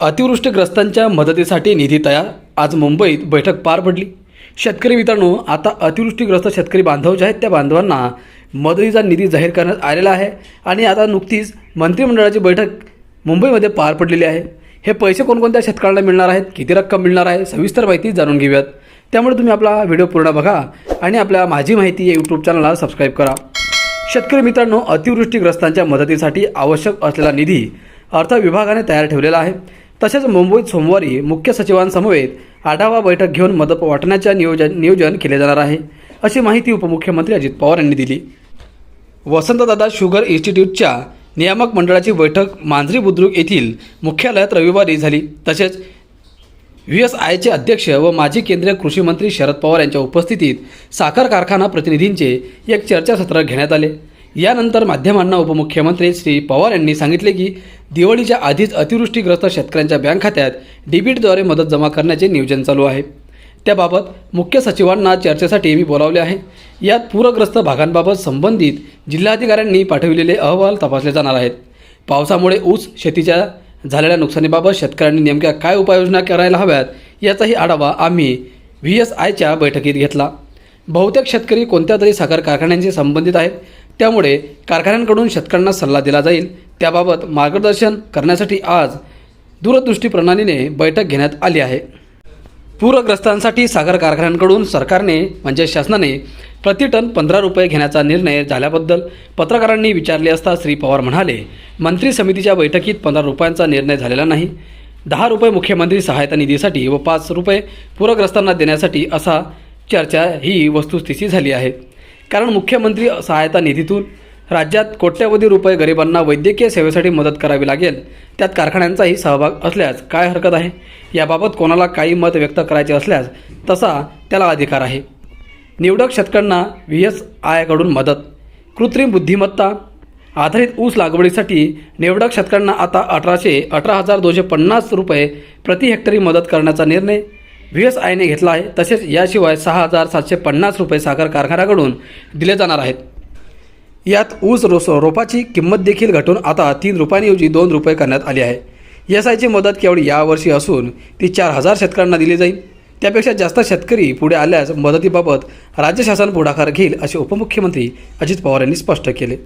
अतिवृष्टीग्रस्तांच्या मदतीसाठी निधी तयार. आज मुंबईत बैठक पार पडली. शेतकरी मित्रांनो आता अतिवृष्टीग्रस्त शेतकरी बांधव जे आहेत त्या बांधवांना मदतीचा निधी जाहीर करण्यात आलेला आहे. आणि आता नुकतीच मंत्रिमंडळाची बैठक मुंबईमध्ये पार पडलेली आहे. हे पैसे कोणकोणत्या शेतकऱ्यांना मिळणार आहेत किती रक्कम मिळणार आहे सविस्तर माहिती जाणून घेऊयात. त्यामुळे तुम्ही आपला व्हिडिओ पूर्ण बघा आणि आपल्या माझी माहिती या यूट्यूब चॅनलला सबस्क्राईब करा. शेतकरी मित्रांनो अतिवृष्टीग्रस्तांच्या मदतीसाठी आवश्यक असलेला निधी अर्थ विभागाने तयार ठेवलेला आहे. तसेच मुंबईत सोमवारी मुख्य सचिवांसमवेत आढावा बैठक घेऊन मदत वाटण्याच्या नियोजन नियोजन केले जाणार आहे अशी माहिती उपमुख्यमंत्री अजित पवार यांनी दिली. वसंतदादा शुगर इन्स्टिट्यूटच्या नियामक मंडळाची बैठक मांजरी बुद्रुक येथील मुख्यालयात रविवारी झाली. तसेच व्ही एस आयचे अध्यक्ष व माजी केंद्रीय कृषी मंत्री शरद पवार यांच्या उपस्थितीत साखर कारखाना प्रतिनिधींचे एक चर्चासत्र घेण्यात आले. यानंतर माध्यमांना उपमुख्यमंत्री श्री पवार यांनी सांगितले की दिवाळीच्या आधीच अतिवृष्टीग्रस्त शेतकऱ्यांच्या बँक खात्यात डेबिटद्वारे मदत जमा करण्याचे नियोजन चालू आहे. त्याबाबत मुख्य सचिवांना चर्चेसाठी मी बोलावले आहे. यात पूरग्रस्त भागांबाबत संबंधित जिल्हाधिकाऱ्यांनी पाठविलेले अहवाल तपासले जाणार आहेत. पावसामुळे ऊस शेतीच्या झालेल्या नुकसानीबाबत शेतकऱ्यांनी नेमक्या काय उपाययोजना करायला हव्यात याचाही आढावा आम्ही व्ही एस आयच्या बैठकीत घेतला. बहुतेक शेतकरी कोणत्या तरी साखर कारखान्यांशी संबंधित आहेत. त्यामुळे कारखान्यांकडून शेतकऱ्यांना सल्ला दिला जाईल. त्याबाबत मार्गदर्शन करण्यासाठी आज दूरदृष्टी प्रणालीने बैठक घेण्यात आली आहे. पूरग्रस्तांसाठी साखर कारखान्यांकडून सरकारने म्हणजे शासनाने प्रति टन पंधरा रुपये घेण्याचा निर्णय झाल्याबद्दल पत्रकारांनी विचारले असता श्री पवार म्हणाले मंत्री समितीच्या बैठकीत पंधरा रुपयांचा निर्णय झालेला नाही. दहा रुपये मुख्यमंत्री सहायता निधीसाठी व पाच रुपये पूरग्रस्तांना देण्यासाठी असा चर्चा ही वस्तुस्थिती झाली आहे. कारण मुख्यमंत्री सहायता निधीतून राज्यात कोट्यवधी रुपये गरिबांना वैद्यकीय सेवेसाठी मदत करावी लागेल. त्यात कारखान्यांचाही सहभाग असल्यास काय हरकत आहे? याबाबत कोणाला काही मत व्यक्त करायचे असल्यास तसा त्याला अधिकार आहे. निवडक शेतकऱ्यांना व्ही एस आयकडून मदत. कृत्रिम बुद्धिमत्ता आधारित ऊस लागवडीसाठी निवडक शेतकऱ्यांना आता अठराशे अठरा हजार दोनशे पन्नास रुपये प्रति हेक्टरी मदत करण्याचा निर्णय व्ही एस आयने घेतला आहे तसेच याशिवाय सहा हजार सातशे पन्नास रुपये साखर कारखान्याकडून दिले जाणार आहेत. यात ऊस रोस रोपाची किंमत देखील घटून आता तीन रुपयांऐवजी दोन रुपये करण्यात आली आहे. एस आयची मदत केवळ यावर्षी असून ती चार हजार शेतकऱ्यांना दिली जाईल. त्यापेक्षा जास्त शेतकरी पुढे आल्यास मदतीबाबत राज्य शासन पुढाकार घेईल असे उपमुख्यमंत्री अजित पवार यांनी स्पष्ट केले.